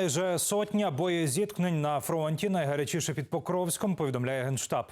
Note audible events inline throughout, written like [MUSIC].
Майже сотня боєзіткнень на фронті, найгарячіше під Покровськом, повідомляє Генштаб.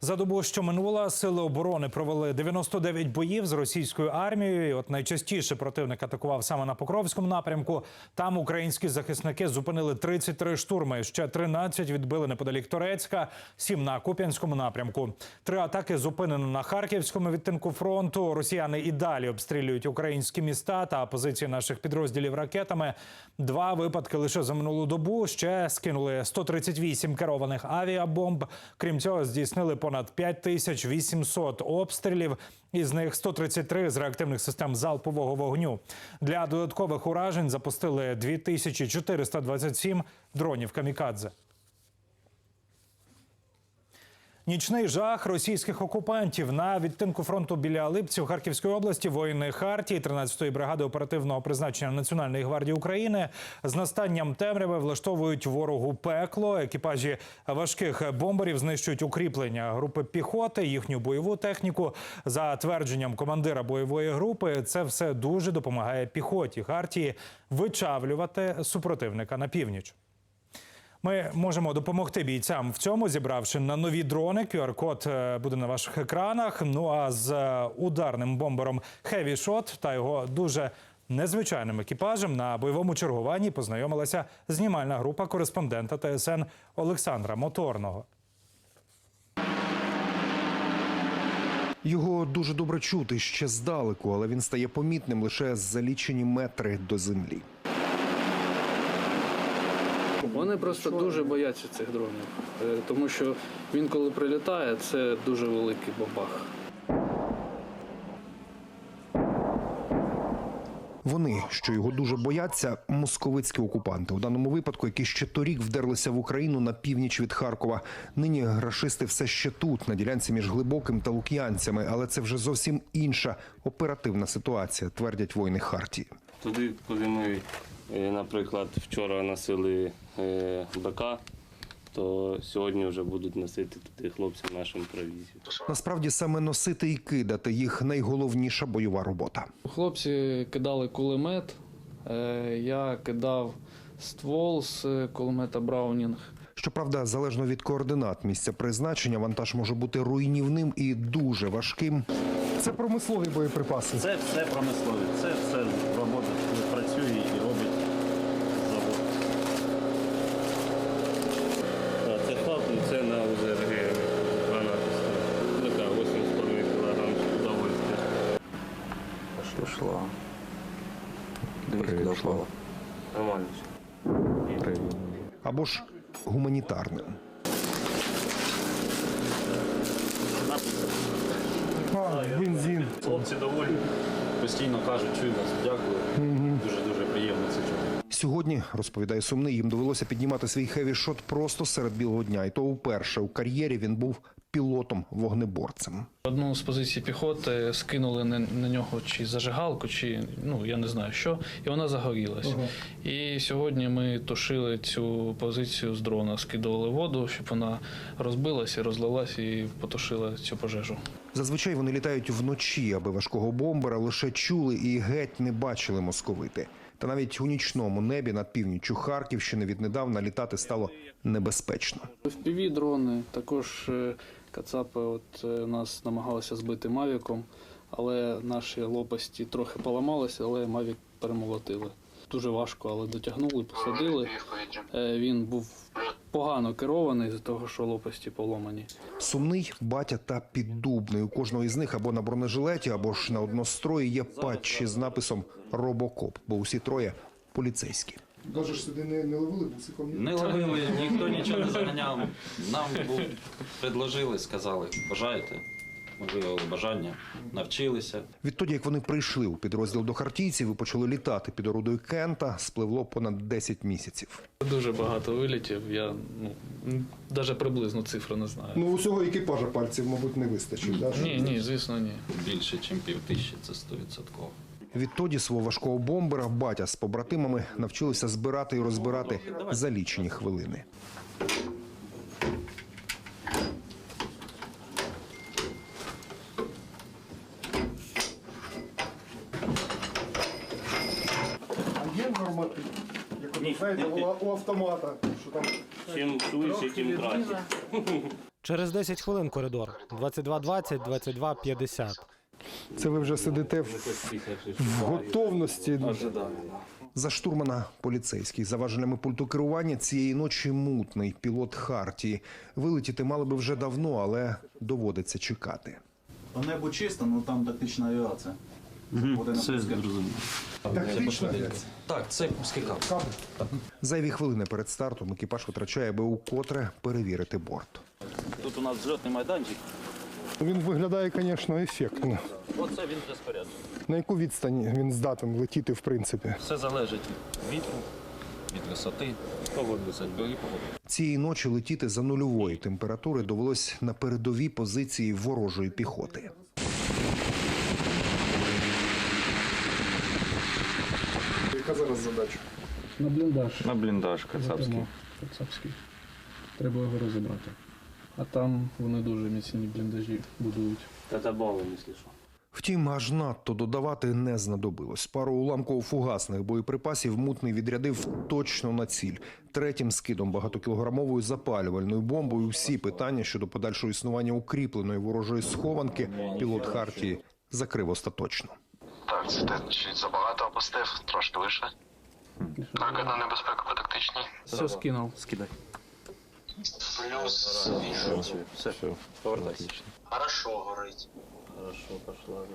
За добу, що минула, сили оборони провели 99 боїв з російською армією. От найчастіше противник атакував саме на Покровському напрямку. Там українські захисники зупинили 33 штурми. Ще 13 відбили неподалік Торецька, 7 на Куп'янському напрямку. Три атаки зупинено на Харківському відтинку фронту. Росіяни і далі обстрілюють українські міста та позиції наших підрозділів ракетами. Два випадки лише за минулу добу. Ще скинули 138 керованих авіабомб. Крім цього, здійснили понад 5800 обстрілів. Із них 133 з реактивних систем залпового вогню. Для додаткових уражень запустили 2427 дронів камікадзе. Нічний жах російських окупантів на відтинку фронту біля Липців Харківської області воїни Хартії 13-ї бригади оперативного призначення Національної гвардії України з настанням темряви влаштовують ворогу пекло. Екіпажі важких бомберів знищують укріплення групи піхоти, їхню бойову техніку. За твердженням командира бойової групи, це все дуже допомагає піхоті Хартії вичавлювати супротивника на північ. Ми можемо допомогти бійцям в цьому, зібравши на нові дрони. QR-код е, буде на ваших екранах. Ну а з е, ударним бомбером Heavy Shot та його дуже незвичайним екіпажем на бойовому чергуванні познайомилася знімальна група кореспондента ТСН Олександра Моторного. Його дуже добре чути ще здалеку, але він стає помітним лише за лічені метри до землі. Вони просто дуже бояться цих дронів, Е, тому що він, коли прилітає, це дуже великий бабах. Вони, що його дуже бояться, московицькі окупанти. У даному випадку, які ще торік вдерлися в Україну на північ від Харкова. Нині рашисти все ще тут, на ділянці між глибоким та лук'янцями, але це вже зовсім інша оперативна ситуація, твердять воїни Хартії. Туди, куди ми, наприклад, вчора носили е, БК, то сьогодні вже будуть носити туди хлопцям нашим провізію. Насправді саме носити і кидати їх найголовніша бойова робота. Хлопці кидали кулемет, е, я кидав ствол з е, кулемета Браунінг. Щоправда, залежно від координат місця призначення, вантаж може бути руйнівним і дуже важким. Це промислові боєприпаси. Це все промислові, це все робота працює і робить завод. А це хаб, і це на УЗРГ гранати. Така 8,5 кг удовольствия. Пішла. Дивись, куди впала. Нормально. або ж гуманітарним. Бензин. Хлопці доволі постійно кажуть, чую вас, дякую. Дуже дуже приємно це чути. Сьогодні розповідає сумний. Їм довелося піднімати свій хеві-шот просто серед білого дня, і то вперше у кар'єрі він був пілотом вогнеборцем. Одну з позицій піхоти скинули на, на нього чи зажигалку, чи ну я не знаю що, і вона загорілась. І сьогодні ми тушили цю позицію з дрона, скидували воду, щоб вона розбилась і розлилась і потушила цю пожежу. Зазвичай вони літають вночі, аби важкого бомбера лише чули і геть не бачили московити. Та навіть у нічному небі над північчю Харківщини віднедавна літати стало небезпечно. fpv дрони, також е, кацапи от е, нас намагалися збити мавіком, але наші лопасті трохи поламалися, але мавік перемолотили. Дуже важко, але дотягнули, посадили. Е, Він був погано керований з того, що лопасті поломані. Сумний батя та піддубний. У кожного із них або на бронежилеті, або ж на однострої є патчі з написом Робокоп, бо усі троє поліцейські. Даже ж сюди не, не ловили бусиком? ні? Не ловили, ніхто нічого не [LAUGHS] заганяв. Нам був, предложили, сказали, бажаєте. Ми виявили бажання, навчилися. Відтоді, як вони прийшли у підрозділ до хартійців і почали літати під орудою Кента, спливло понад 10 місяців. Дуже багато вилітів. Я ну навіть приблизно цифру не знаю. Ну, усього екіпажа пальців, мабуть, не вистачить. Ні, ні, звісно, ні. Більше, ніж пів тисячі, це стовідсотково. Відтоді свого важкого бомбера батя з побратимами навчилися збирати і розбирати за лічені хвилини. А є норматив? У автомата. Що там чим швидше, тим краще. Через 10 хвилин коридор. 22.20, 22.50 це ви вже сидите в, в готовності. За штурмана поліцейський за важелями пульту керування цієї ночі мутний пілот Хартії. Вилетіти мали би вже давно, але доводиться чекати. По небу чисто, ну там тактична авіація. Все зрозуміло. Тактична Так, це кап. Зайві хвилини перед стартом екіпаж витрачає, аби укотре перевірити борт. Тут у нас зльотний майданчик. Він виглядає, звісно, ефектно. Оце він розпоряджений. На яку відстань він здатен летіти, в принципі? Все залежить від вітру, від висоти, погоди, погоди. Цієї ночі летіти за нульової температури довелось на передовій позиції ворожої піхоти. Яка зараз задача? На бліндаж. На бліндаж кацапський. Кацапський. Треба його розібрати. А там вони дуже міцні бліндажі будують. Катабали, якщо що. Втім, аж надто додавати не знадобилось. Пару уламково-фугасних боєприпасів мутний відрядив точно на ціль. Третім скидом багатокілограмовою запалювальною бомбою всі питання щодо подальшого існування укріпленої ворожої схованки пілот Хартії закрив остаточно. Так, це ти чуть забагато опустив, трошки вище. Таргетна небезпека по тактичній. Все скинув. Скидай. Плюс. Все, повертайся. Хорошо горить. Хорошо, пошла.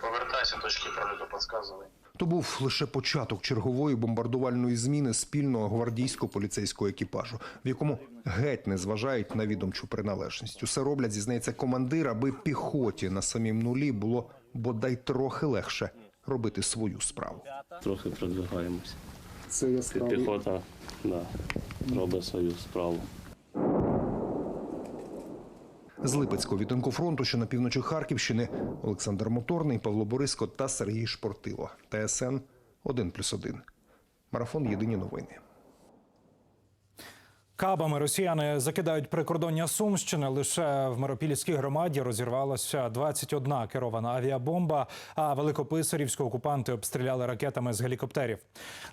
Повертайся, точки прольоту підказувай. То був лише початок чергової бомбардувальної зміни спільного гвардійсько-поліцейського екіпажу, в якому геть не зважають на відомчу приналежність. Усе роблять, зізнається командир, аби піхоті на самім нулі було бодай трохи легше робити свою справу. Трохи продвигаємося. Це яскравий. Піхота да, робить свою справу. З Липецького відтинку фронту, що на півночі Харківщини, Олександр Моторний, Павло Бориско та Сергій Шпортило. ТСН 1+,1. Марафон Єдині новини. Кабами росіяни закидають прикордоння Сумщини. Лише в Миропільській громаді розірвалася 21 керована авіабомба. А великописарівську окупанти обстріляли ракетами з гелікоптерів.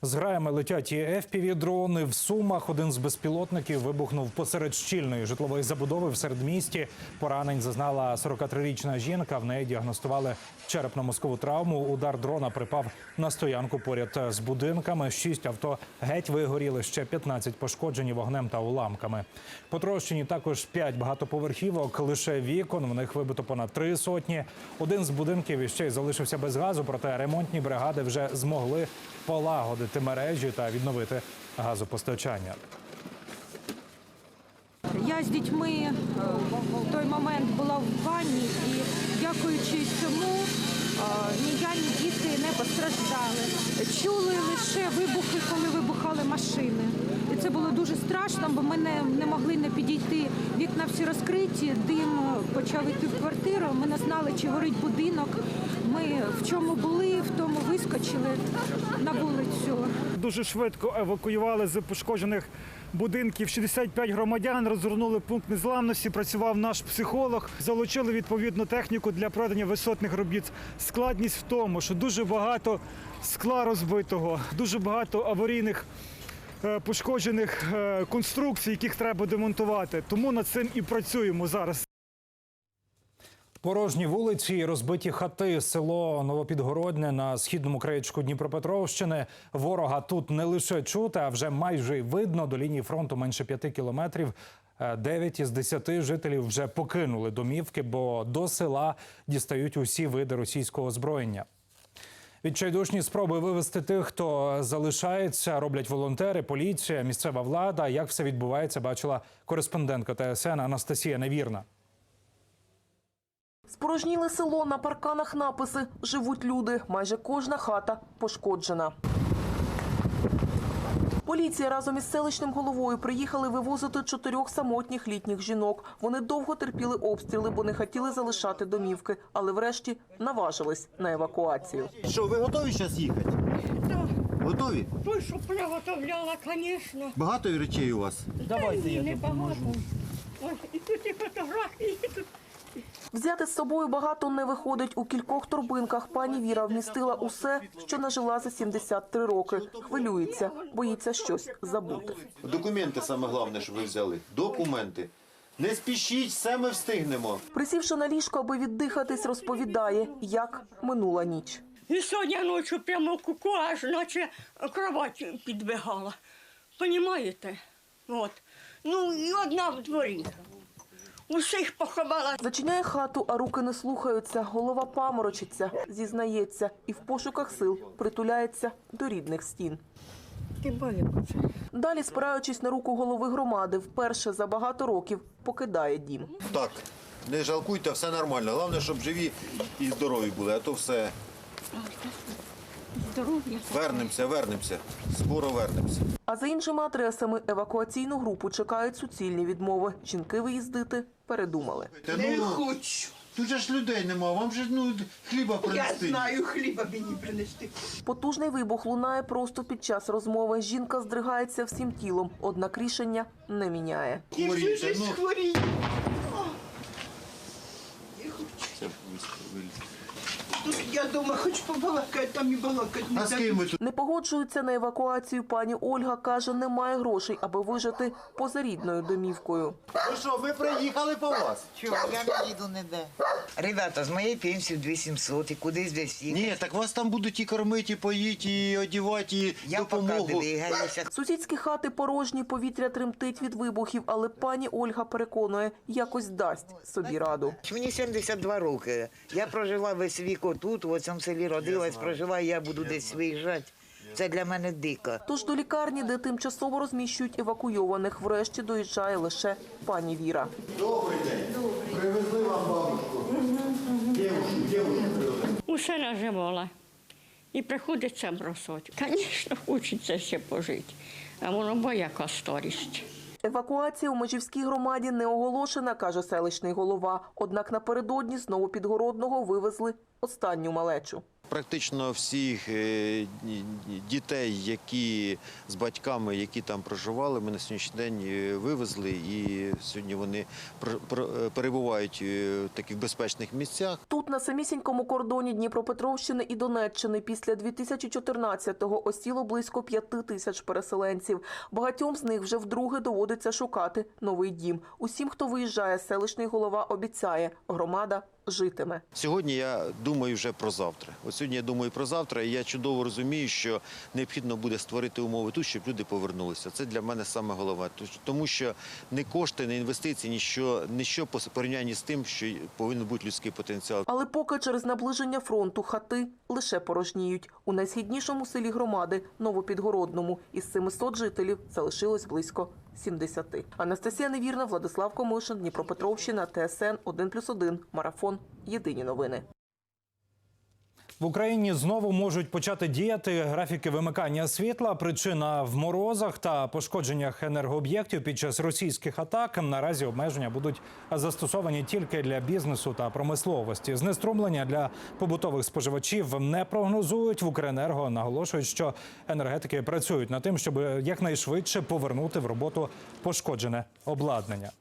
З граями летять і fpv дрони в сумах. Один з безпілотників вибухнув посеред щільної житлової забудови в середмісті. Поранень зазнала 43-річна жінка. В неї діагностували черепно-мозкову травму. Удар дрона припав на стоянку поряд з будинками. Шість авто геть вигоріли. Ще 15 пошкоджені вогнем та уламками. Потрощені також 5 багатоповерхівок. Лише вікон в них вибито понад три сотні. Один з будинків іще й залишився без газу. Проте ремонтні бригади вже змогли полагодити мережі та відновити газопостачання. Я з дітьми е, в той момент була в ванні і дякуючи цьому ні я, ні діти не постраждали. Чули лише вибухи, коли вибухали машини. Це було дуже страшно, бо ми не, не могли не підійти. Вікна всі розкриті, дим почав йти в квартиру. Ми не знали, чи горить будинок. Ми в чому були, в тому вискочили на вулицю. Дуже швидко евакуювали з пошкоджених будинків 65 громадян, розгорнули пункт незламності. Працював наш психолог. Залучили відповідну техніку для проведення висотних робіт. Складність в тому, що дуже багато скла розбитого, дуже багато аварійних. Е, Пошкоджених е, конструкцій, яких треба демонтувати, тому над цим і працюємо зараз. Порожні вулиці, і розбиті хати, село Новопідгородне на східному краєчку Дніпропетровщини. Ворога тут не лише чути, а вже майже й видно до лінії фронту менше п'яти кілометрів. Е, Дев'ять із десяти жителів вже покинули домівки, бо до села дістають усі види російського озброєння. Відчайдушні спроби вивести тих, хто залишається, роблять волонтери, поліція, місцева влада. Як все відбувається, бачила кореспондентка ТСН Анастасія Невірна. Спорожніли село на парканах написи «Живуть люди». Майже кожна хата пошкоджена. Поліція разом із селищним головою приїхали вивозити чотирьох самотніх літніх жінок. Вони довго терпіли обстріли, бо не хотіли залишати домівки, але врешті наважились на евакуацію. Що, ви готові зараз їхати? Готові? Той, що приготовляла, звісно. Багато речей у вас? Давайте я не багато. Ось, і тут і фотографії, і тут Взяти з собою багато не виходить. У кількох торбинках пані Віра вмістила усе, що нажила за 73 роки. Хвилюється, боїться щось забути. Документи саме головне, щоб ви взяли. Документи. Не спішіть, все ми встигнемо. Присівши на ліжко, аби віддихатись, розповідає, як минула ніч. І сьогодні ночі прямо куку, аж наче кровать підбігала. Понімаєте? От. Ну, і одна в дворі. Усіх поховала. Зачиняє хату, а руки не слухаються. Голова паморочиться, зізнається і в пошуках сил притуляється до рідних стін. Далі, спираючись на руку голови громади, вперше за багато років покидає дім. Так, не жалкуйте, все нормально. Головне, щоб живі і здорові були, а то все. Здоров'я. Вернемося, вернемося. Скоро вернемося. А за іншими адресами евакуаційну групу чекають суцільні відмови. Жінки виїздити передумали. Не хочу. Тут же ж людей нема, вам же ну, хліба принести. хліба мені принести. Потужний вибух лунає просто під час розмови. Жінка здригається всім тілом, однак рішення не міняє. Хворієте, ну. Тут я дома хоч побалакати, там і балакати А з ким ви тут? Не погоджується на евакуацію. Пані Ольга каже, немає грошей, аби вижити поза рідною домівкою. Ви що, ми приїхали по вас? Чого, я не їду ніде. Ребята, з моєї пенсії 2700 і кудись десь їхати. Ні, так вас там будуть і кормити, і поїти, і одягати, і Я поки допомогу. двигаюся. Сусідські хати порожні, повітря тремтить від вибухів, але пані Ольга переконує, якось дасть собі раду. Мені 72 роки. Я прожила весь вік отут, у цьому селі родилась, прожила, я буду десь виїжджати. Це для мене дико. Тож до лікарні, де тимчасово розміщують евакуйованих, врешті доїжджає лише пані Віра. Добрий день. Привезли вам бабушку. Привезли. Усе наживала. І приходиться бросати. Звісно, хочеться ще пожити. А воно яка старість. Евакуація у Межівській громаді не оголошена, каже селищний голова. Однак напередодні знову підгородного вивезли останню малечу. Практично всіх е, дітей, які з батьками, які там проживали, ми на сьогоднішній день е, вивезли, і сьогодні вони е, перебувають в таких безпечних місцях. Тут на самісінькому кордоні Дніпропетровщини і Донеччини після 2014-го осіло близько п'яти тисяч переселенців. Багатьом з них вже вдруге доводиться шукати новий дім. Усім, хто виїжджає, селищний голова обіцяє, громада житиме. Сьогодні я думаю вже про завтра. От сьогодні я думаю про завтра, і я чудово розумію, що необхідно буде створити умови тут, щоб люди повернулися. Це для мене саме головне. Тому що не кошти, не інвестиції, ніщо, ніщо по порівнянні з тим, що повинен бути людський потенціал. Але поки через наближення фронту хати лише порожніють. У найсхіднішому селі громади Новопідгородному із 700 жителів залишилось близько 70. Анастасія Невірна, Владислав Комишин, Дніпропетровщина, ТСН 1+,1, Марафон. Єдині новини. В Україні знову можуть почати діяти графіки вимикання світла. Причина в морозах та пошкодженнях енергооб'єктів під час російських атак. Наразі обмеження будуть застосовані тільки для бізнесу та промисловості. Знеструмлення для побутових споживачів не прогнозують. В Укренерго наголошують, що енергетики працюють над тим, щоб якнайшвидше повернути в роботу пошкоджене обладнання.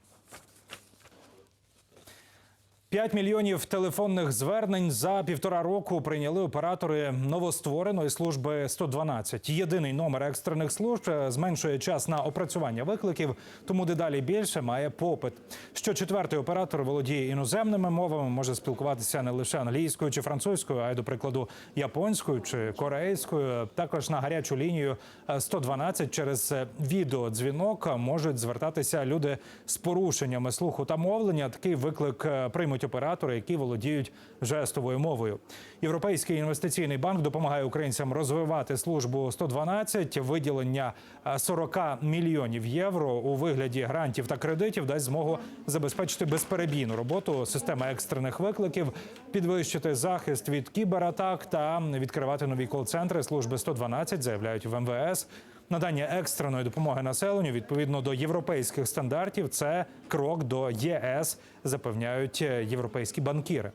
5 мільйонів телефонних звернень за півтора року прийняли оператори новоствореної служби 112. Єдиний номер екстрених служб е, зменшує час на опрацювання викликів, тому дедалі більше має попит. Що четвертий оператор володіє іноземними мовами, може спілкуватися не лише англійською чи французькою, а й до прикладу японською чи корейською. Також на гарячу лінію е, 112 через е, відеодзвінок можуть звертатися люди з порушеннями слуху та мовлення. Такий виклик е, приймуть оператори, які володіють жестовою мовою. Європейський інвестиційний банк допомагає українцям розвивати службу 112. Виділення е, 40 мільйонів євро у вигляді грантів та кредитів дасть змогу забезпечити безперебійну роботу системи екстрених викликів, підвищити захист від кібератак та відкривати нові кол-центри служби 112, заявляють в МВС. Надання екстреної допомоги населенню відповідно до європейських стандартів це крок до ЄС, запевняють е, європейські банкіри.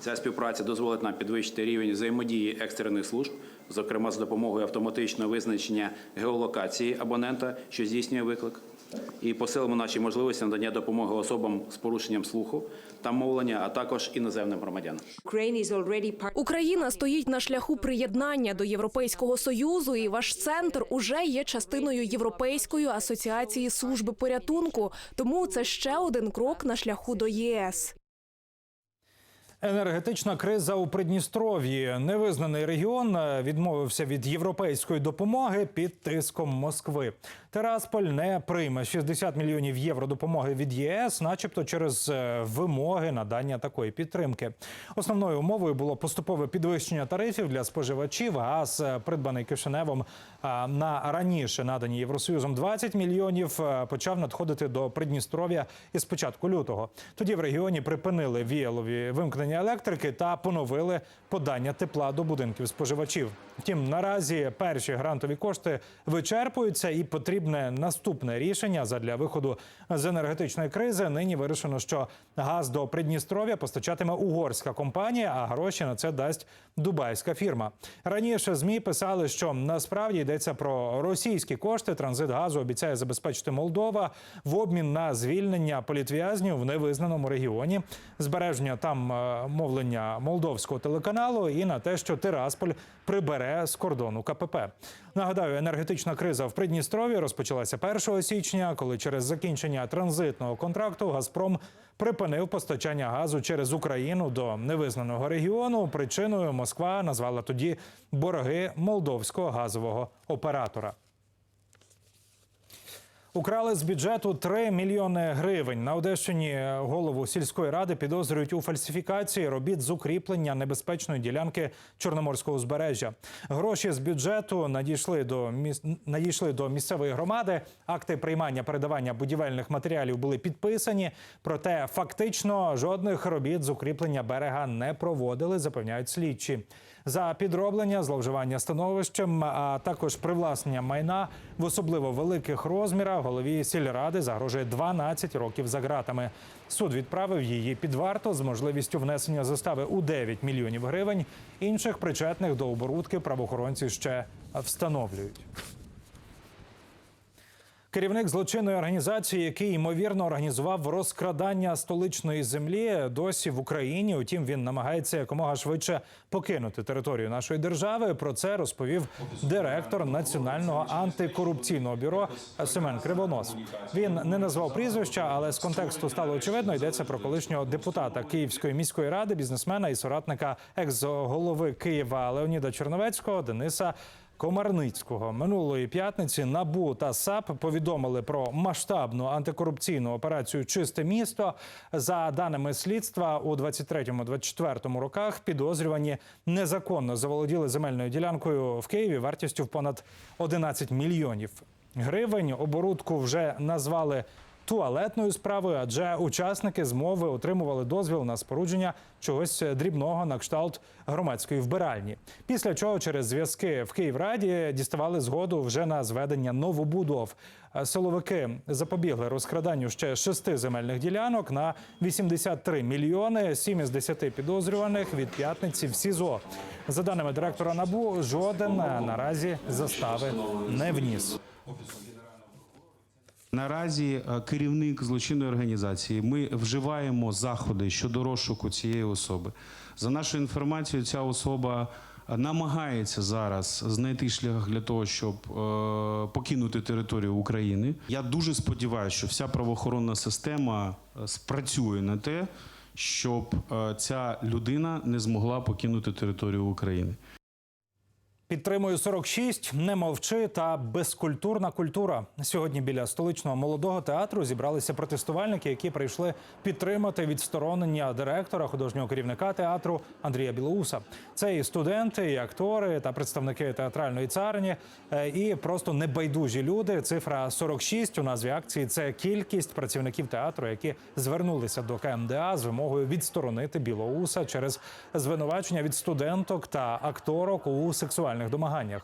Ця співпраця дозволить нам підвищити рівень взаємодії екстрених служб, зокрема з допомогою автоматичного визначення геолокації абонента, що здійснює виклик, і посилимо наші можливості надання допомоги особам з порушенням слуху та мовлення, а також іноземним громадянам. Україна стоїть на шляху приєднання до Європейського союзу, і ваш центр уже є частиною Європейської асоціації служби порятунку. Тому це ще один крок на шляху до ЄС. Енергетична криза у Придністров'ї. Невизнаний регіон е, відмовився від європейської допомоги під тиском Москви. Терасполь не прийме 60 мільйонів євро допомоги від ЄС, начебто через е, вимоги надання такої підтримки. Основною умовою було поступове підвищення тарифів для споживачів. Газ, е, придбаний Кишиневом е, на раніше надані Євросоюзом 20 мільйонів, почав надходити до Придністров'я із початку лютого. Тоді в регіоні припинили віялові вимкнення електрики та поновили подання тепла до будинків споживачів. Втім, наразі перші грантові кошти вичерпуються, і потрібне наступне рішення задля виходу з енергетичної кризи. Нині вирішено, що газ до Придністров'я постачатиме угорська компанія, а гроші на це дасть дубайська фірма. Раніше змі писали, що насправді йдеться про російські кошти. Транзит газу обіцяє забезпечити Молдова в обмін на звільнення політв'язнів в невизнаному регіоні, збереження там е, мовлення молдовського телеканалу і на те, що Тирасполь прибере з кордону КПП. Нагадаю, енергетична криза в Придністрові розпочалася 1 січня, коли через закінчення транзитного контракту Газпром припинив постачання газу через Україну до невизнаного регіону. Причиною Москва назвала тоді борги молдовського газового оператора. Украли з бюджету 3 мільйони гривень. На Одещині голову сільської ради підозрюють у фальсифікації робіт з укріплення небезпечної ділянки Чорноморського узбережжя. Гроші з бюджету надійшли до міс... надійшли до місцевої громади. Акти приймання передавання будівельних матеріалів були підписані. Проте фактично жодних робіт з укріплення берега не проводили, запевняють слідчі. За підроблення, зловживання становищем, а також привласнення майна в особливо великих розмірах голові сільради загрожує 12 років за ґратами. Суд відправив її під варту з можливістю внесення застави у 9 мільйонів гривень. Інших причетних до оборудки правоохоронці ще встановлюють. Керівник злочинної організації, який ймовірно організував розкрадання столичної землі, досі в Україні. Утім, він намагається якомога швидше покинути територію нашої держави. Про це розповів директор національного антикорупційного бюро Семен Кривонос. Він не назвав прізвища, але з контексту стало очевидно. Йдеться про колишнього депутата Київської міської ради, бізнесмена і соратника екс-голови Києва Леоніда Черновецького Дениса. Комарницького минулої п'ятниці НАБУ та САП повідомили про масштабну антикорупційну операцію Чисте місто. За даними слідства, у 23-24 роках підозрювані незаконно заволоділи земельною ділянкою в Києві вартістю в понад 11 мільйонів гривень. Оборудку вже назвали туалетною справою, адже учасники змови отримували дозвіл на спорудження чогось дрібного на кшталт громадської вбиральні. Після чого через зв'язки в Київраді діставали згоду вже на зведення новобудов. Силовики запобігли розкраданню ще шести земельних ділянок на 83 мільйони. Сім із десяти підозрюваних від п'ятниці в СІЗО. За даними директора НАБУ, жоден наразі застави не вніс. Наразі е, керівник злочинної організації. Ми вживаємо заходи щодо розшуку цієї особи. За нашою інформацією, ця особа е, намагається зараз знайти шлях для того, щоб е, покинути територію України. Я дуже сподіваюся, що вся правоохоронна система спрацює на те, щоб ця людина не змогла покинути територію України. Підтримую 46, не мовчи та безкультурна культура. Сьогодні біля столичного молодого театру зібралися протестувальники, які прийшли підтримати відсторонення директора художнього керівника театру Андрія Білоуса. Це і студенти, і актори та представники театральної царині, е, і просто небайдужі люди. Цифра 46 у назві акції це кількість працівників театру, які звернулися до КМДА з вимогою відсторонити Білоуса через звинувачення від студенток та акторок у сексуальних домаганнях.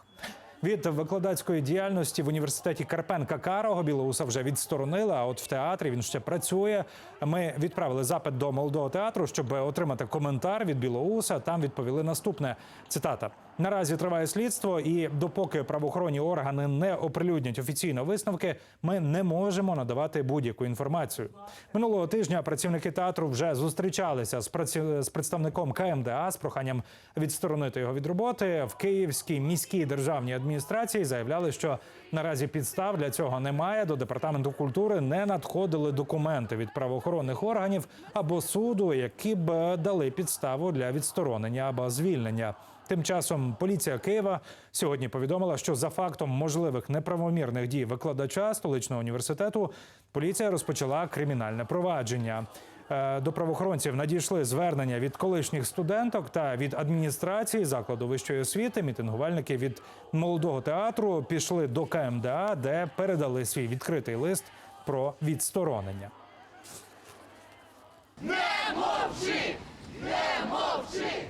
Від викладацької діяльності в університеті Карпенка Карого Білоуса вже відсторонили. А от в театрі він ще працює. Ми відправили запит до молодого театру, щоб отримати коментар від Білоуса. Там відповіли наступне цитата: Наразі триває слідство, і допоки правоохоронні органи не оприлюднять офіційно висновки, ми не можемо надавати будь-яку інформацію. Минулого тижня працівники театру вже зустрічалися з праці... з представником КМДА з проханням відсторонити його від роботи. В Київській міській державній адміністрації заявляли, що наразі підстав для цього немає. До департаменту культури не надходили документи від правоохоронних органів або суду, які б дали підставу для відсторонення або звільнення. Тим часом поліція Києва сьогодні повідомила, що за фактом можливих неправомірних дій викладача столичного університету поліція розпочала кримінальне провадження. Е, До правоохоронців надійшли звернення від колишніх студенток та від адміністрації закладу вищої освіти. Мітингувальники від молодого театру пішли до КМДА, де передали свій відкритий лист про відсторонення.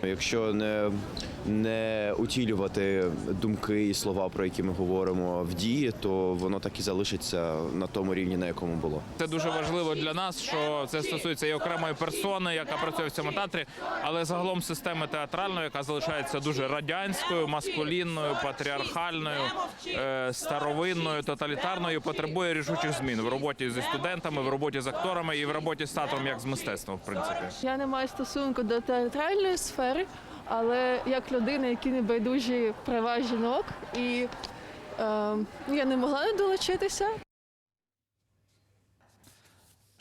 Якщо не, не утілювати думки і слова, про які ми говоримо в дії, то воно так і залишиться на тому рівні, на якому було. Це дуже важливо для нас, що це стосується і окремої персони, яка працює в цьому театрі, але загалом системи театральної, яка залишається дуже радянською, маскулінною, патріархальною, е, старовинною, тоталітарною, потребує рішучих змін в роботі зі студентами, в роботі з акторами і в роботі з театром як з мистецтвом, в принципі. Я не маю стосунку до театральної сфери, але як людина, які не байдужі права жінок, і е, я не могла не долучитися.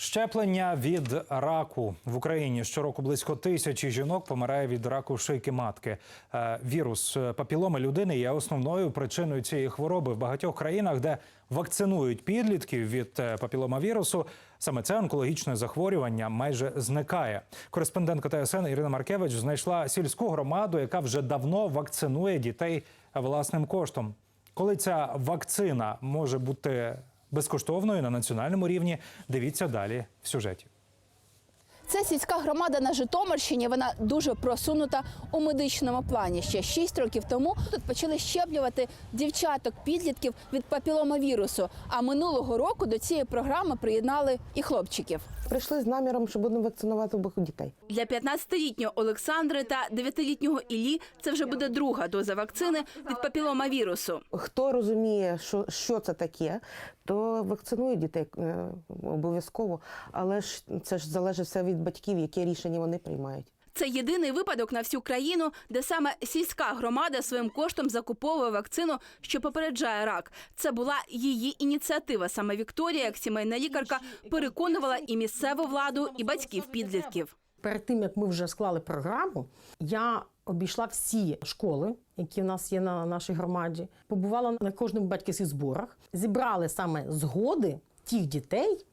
Щеплення від раку в Україні щороку близько тисячі жінок помирає від раку шийки матки. Е, Вірус е, папіломи людини є основною причиною цієї хвороби в багатьох країнах, де вакцинують підлітків від е, папіломавірусу. Саме це онкологічне захворювання майже зникає. Кореспондентка ТСН Ірина Маркевич знайшла сільську громаду, яка вже давно вакцинує дітей власним коштом. Коли ця вакцина може бути безкоштовною на національному рівні, дивіться далі в сюжеті. Це сільська громада на Житомирщині. Вона дуже просунута у медичному плані. Ще 6 років тому тут почали щеплювати дівчаток підлітків від папіломавірусу. А минулого року до цієї програми приєднали і хлопчиків. Прийшли з наміром, що будемо вакцинувати обох дітей. Для 15-літнього Олександри та 9-літнього Іллі це вже буде друга доза вакцини від папіломавірусу. Хто розуміє, що, що це таке, то вакцинує дітей е, обов'язково. Але ж це ж залежить все від батьків, яке рішення вони приймають. Це єдиний випадок на всю країну, де саме сільська громада своїм коштом закуповує вакцину, що попереджає рак. Це була її ініціатива. Саме Вікторія, як сімейна лікарка, переконувала і місцеву владу, і батьків підлітків. Перед тим як ми вже склали програму, я обійшла всі школи, які в нас є на нашій громаді. Побувала на кожному батьківських зборах, зібрали саме згоди тих дітей,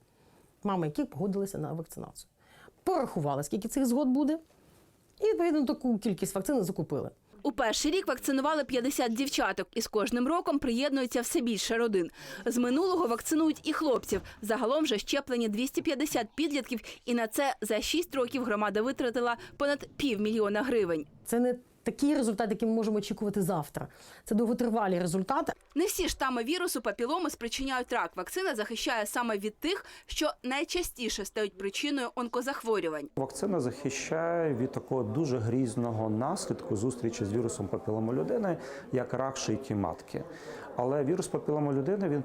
мами яких погодилися на вакцинацію. Порахували, скільки цих згод буде, і відповідно таку кількість вакцини закупили. У перший рік вакцинували 50 дівчаток, і з кожним роком приєднується все більше родин. З минулого вакцинують і хлопців. Загалом вже щеплені 250 підлітків, і на це за 6 років громада витратила понад півмільйона гривень. Це не такий результат, який ми можемо очікувати завтра. Це довготривалі результати. Не всі штами вірусу папіломи спричиняють рак. Вакцина захищає саме від тих, що найчастіше стають причиною онкозахворювань. Вакцина захищає від такого дуже грізного наслідку зустрічі з вірусом папілому людини, як рак шийки матки. Але вірус папілому людини він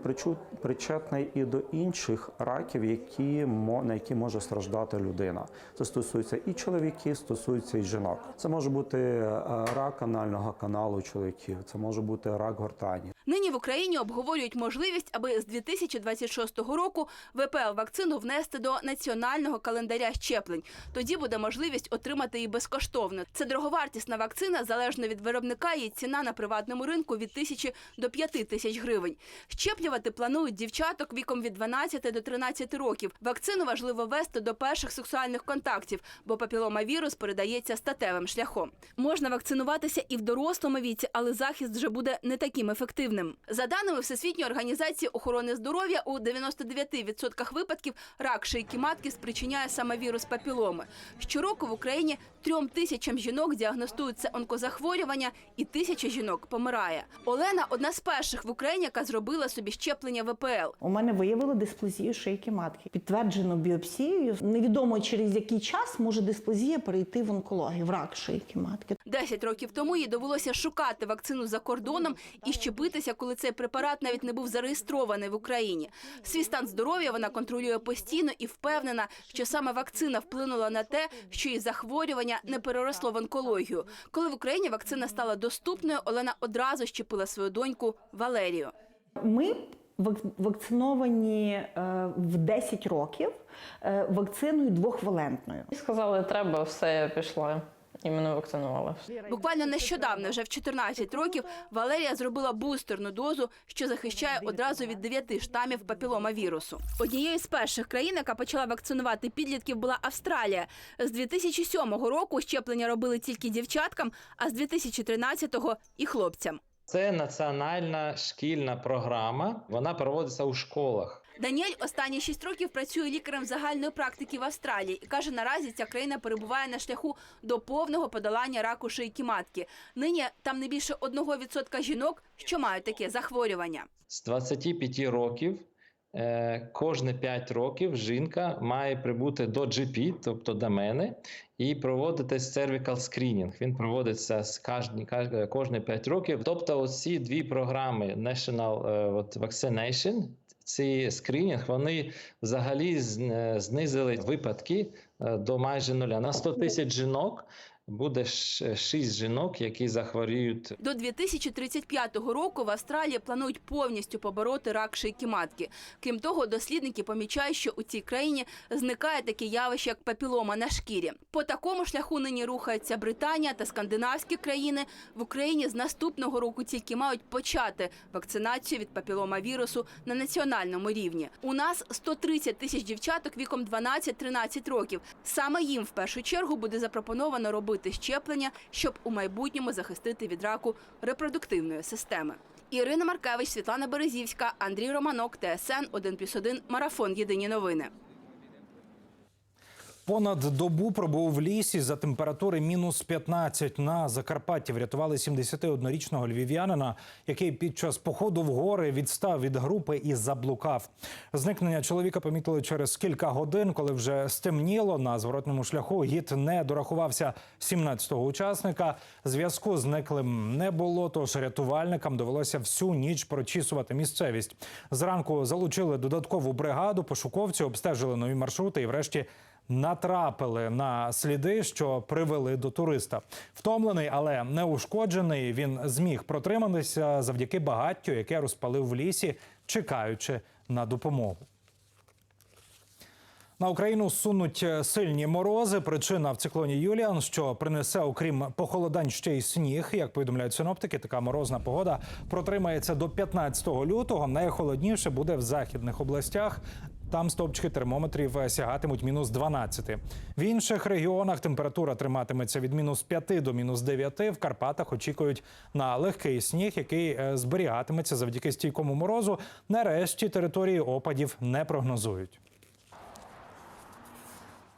причетний і до інших раків, які на які може страждати людина. Це стосується і чоловіків, стосується і жінок. Це може бути е, рак анального каналу чоловіків, це може бути рак гортані. Нині в Україні обговорюють можливість, аби з 2026 року ВПЛ вакцину внести до національного календаря щеплень. Тоді буде можливість отримати її безкоштовно. Це дороговартісна вакцина, залежно від виробника. Її ціна на приватному ринку від тисячі до п'яти тисяч гривень. Щеплювати планують дівчаток віком від 12 до 13 років. Вакцину важливо вести до перших сексуальних контактів, бо папіломавірус передається статевим шляхом. Можна вакцинуватися і в дорослому віці, але захист вже буде не таким ефективним. За даними Всесвітньої організації охорони здоров'я, у 99% випадків рак шийки матки спричиняє саме вірус папіломи. Щороку в Україні трьом тисячам жінок діагностуються онкозахворювання, і тисяча жінок помирає. Олена одна з перших в Україні, яка зробила собі щеплення ВПЛ. У мене виявили дисплазію шийки матки. Підтверджено біопсією. Невідомо через який час може дисплазія перейти в онкологію, в рак шийки матки. Десять років тому їй довелося шукати вакцину за кордоном і щепитися, коли цей препарат навіть не був зареєстрований в Україні. Свій стан здоров'я вона контролює постійно і впевнена, що саме вакцина вплинула на те, що її захворювання не переросло в онкологію. Коли в Україні вакцина стала доступною, Олена одразу щепила свою доньку Валерію. Ми вак- вакциновані е, в 10 років е, вакциною двохвалентною. Сказали, треба, все, я пішла. І мене вакцинували. Буквально нещодавно, вже в 14 років, Валерія зробила бустерну дозу, що захищає одразу від 9 штамів папіломавірусу. Однією з перших країн, яка почала вакцинувати підлітків, була Австралія. З 2007 року щеплення робили тільки дівчаткам, а з 2013-го – і хлопцям. Це національна шкільна програма. Вона проводиться у школах. Даніель останні шість років працює лікарем загальної практики в Австралії і каже, наразі ця країна перебуває на шляху до повного подолання раку шийки матки. Нині там не більше 1% жінок, що мають таке захворювання. З 25 років е, кожні 5 років жінка має прибути до GP, тобто до мене, і проводити cervical screening. Він проводиться з кожні, кожні 5 років. Тобто, оці дві програми National е, от, Vaccination, ці скринінг, вони взагалі е, знизили випадки е, до майже нуля. На 100 тисяч жінок буде 6 жінок, які захворіють До 2035 року в Австралії планують повністю побороти рак шийки матки. Крім того, дослідники помічають, що у цій країні зникає таке явище, як папілома на шкірі. По такому шляху нині рухаються Британія та скандинавські країни. В Україні з наступного року тільки мають почати вакцинацію від папіломавірусу на національному рівні. У нас 130 тисяч дівчаток віком 12-13 років. Саме їм в першу чергу буде запропоновано робити щеплення, щоб у майбутньому захистити від раку репродуктивної системи. Ірина Маркевич, Світлана Березівська, Андрій Романок, ТСН 1+,1, Марафон. Єдині новини. Понад добу пробув в лісі за температури мінус 15 на Закарпатті. Врятували 71-річного львів'янина, який під час походу в гори відстав від групи і заблукав. Зникнення чоловіка помітили через кілька годин, коли вже стемніло. На зворотному шляху гід не дорахувався 17-го учасника. Зв'язку зниклим не було, тож рятувальникам довелося всю ніч прочісувати місцевість. Зранку залучили додаткову бригаду. Пошуковці обстежили нові маршрути і, врешті, натрапили на сліди, що привели до туриста. Втомлений, але не ушкоджений. Він зміг протриматися завдяки багаттю, яке розпалив в лісі, чекаючи на допомогу. На Україну сунуть сильні морози. Причина в циклоні Юліан, що принесе, окрім похолодань, ще й сніг. Як повідомляють синоптики, така морозна погода протримається до 15 лютого. Найхолодніше буде в західних областях. Там стопчики термометрів сягатимуть мінус 12. В інших регіонах температура триматиметься від мінус 5 до мінус 9. В Карпатах очікують на легкий сніг, який е, зберігатиметься завдяки стійкому морозу. Нарешті території опадів не прогнозують.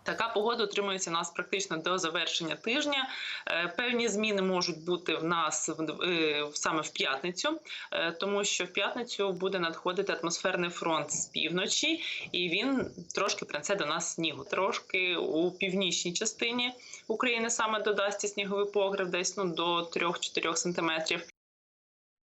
Така погода утримується у нас практично до завершення тижня. Е, Певні зміни можуть бути в нас е, саме в п'ятницю, е, тому що в п'ятницю буде надходити атмосферний фронт з півночі, і він трошки принесе до нас снігу. Трошки у північній частині України саме додасться сніговий погреб, десь ну до 3-4 сантиметрів.